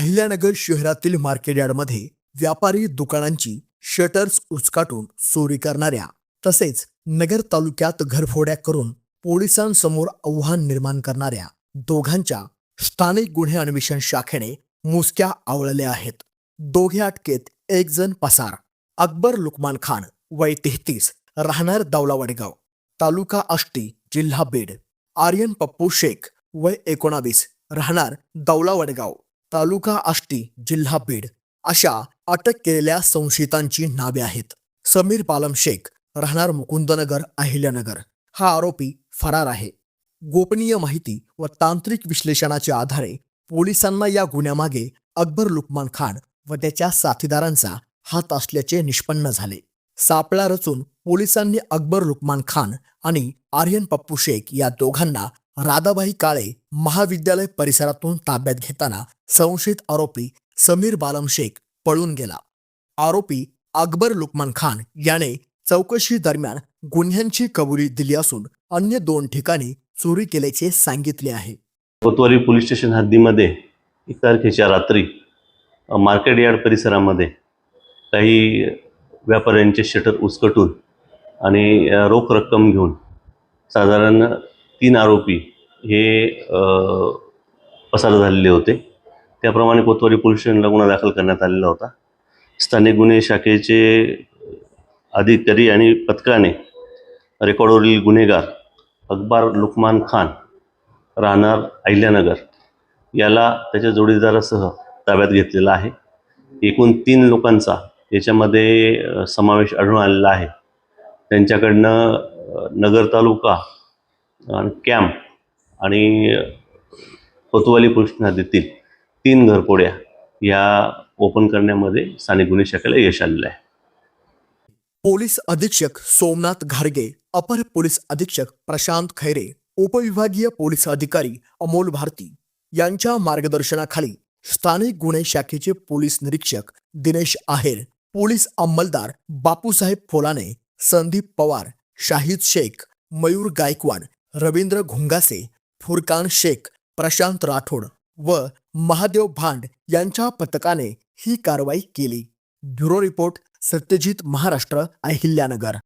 अहिल्यानगर शहरातील मार्केट यार्डमध्ये व्यापारी दुकानांची शटर्स उचकाटून चोरी करणाऱ्या तसेच नगर तालुक्यात घरफोड्या करून पोलिसांसमोर आव्हान निर्माण करणाऱ्या दोघांच्या स्थानिक गुन्हे अन्वेषण शाखेने मुसक्या आवळल्या आहेत. दोघे अटकेत एक जण पसार. अकबर लुकमान खान वय तेहतीस राहणार दावलावडगाव. तालुका आष्टी जिल्हा बीड. आर्यन पप्पू शेख वय एकोणावीस राहणार दावलावडगाव. तालुका आष्टी जिल्हा बीड अशा अटक केलेल्या संशयितांची नावे आहेत. समीर पालम शेख राहणार मुकुंदनगर अहिल्यानगर. हा आरोपी फरार आहे. गोपनीय माहिती व तांत्रिक विश्लेषणाच्या आधारे पोलिसांना या गुन्ह्यामागे अकबर लुकमान खान व त्याच्या साथीदारांचा हात असल्याचे निष्पन्न झाले. सापळा रचून पोलिसांनी अकबर लुकमान खान आणि आर्यन पप्पू शेख या दोघांना राधाबाई काळे महाविद्यालय परिसरातून ताब्यात घेताना संशयित आरोपी समीर बालम शेख पळून गेला. आरोपी अकबर लुकमान खान याने चौकशी दरम्यान गुन्ह्यांची कबुली दिली असून अन्य दोन ठिकाणी चोरी केल्याचे सांगितले आहे. कोतवाली पोलीस स्टेशन हद्दीमध्ये एक तारखेच्या रात्री मार्केट यार्ड परिसरामध्ये काही व्यापाऱ्यांचे शटर उचकटून आणि रोख रक्कम घेऊन साधारण तीन आरोपी हे पसार झालेले होते. त्याप्रमाणे कोतवाली पोलीस स्टेशनला गुन्हा दाखल करण्यात आलेला होता. स्थानिक गुन्हे शाखेचे अधिकारी आणि पथकाने रेकॉर्डवरील गुन्हेगार अकबर लुकमान खान राहणार अहिल्यानगर याला त्याच्या जोडीदारासह ताब्यात घेतलेला आहे. एकूण तीन लोकांचा याच्यामध्ये समावेश आढळून आलेला आहे. त्यांच्याकडनं नगर तालुका आणि कॅम्प आणि कोतवाली पोलीस हद्दीतील तीन घरपोड्या या ओपन करण्यामध्ये स्थानिक गुन्हे शाखेला यश आलेलं आहे. पोलीस अधीक्षक सोमनाथ घारगे अपर पोलीस अधीक्षक प्रशांत खैरे उपविभागीय पोलीस अधिकारी अमोल भारती यांच्या मार्गदर्शनाखाली स्थानिक गुन्हे शाखेचे पोलीस निरीक्षक दिनेश आहेर पोलीस अंमलदार बापूसाहेब फोलाने संदीप पवार शाहिद शेख मयूर गायकवाड रवींद्र घुंगासे फुरकान शेख प्रशांत राठोड व महादेव भांड यांच्या पथकाने ही कारवाई केली. Bureau report Satyajit Maharashtra Ahilyanagar.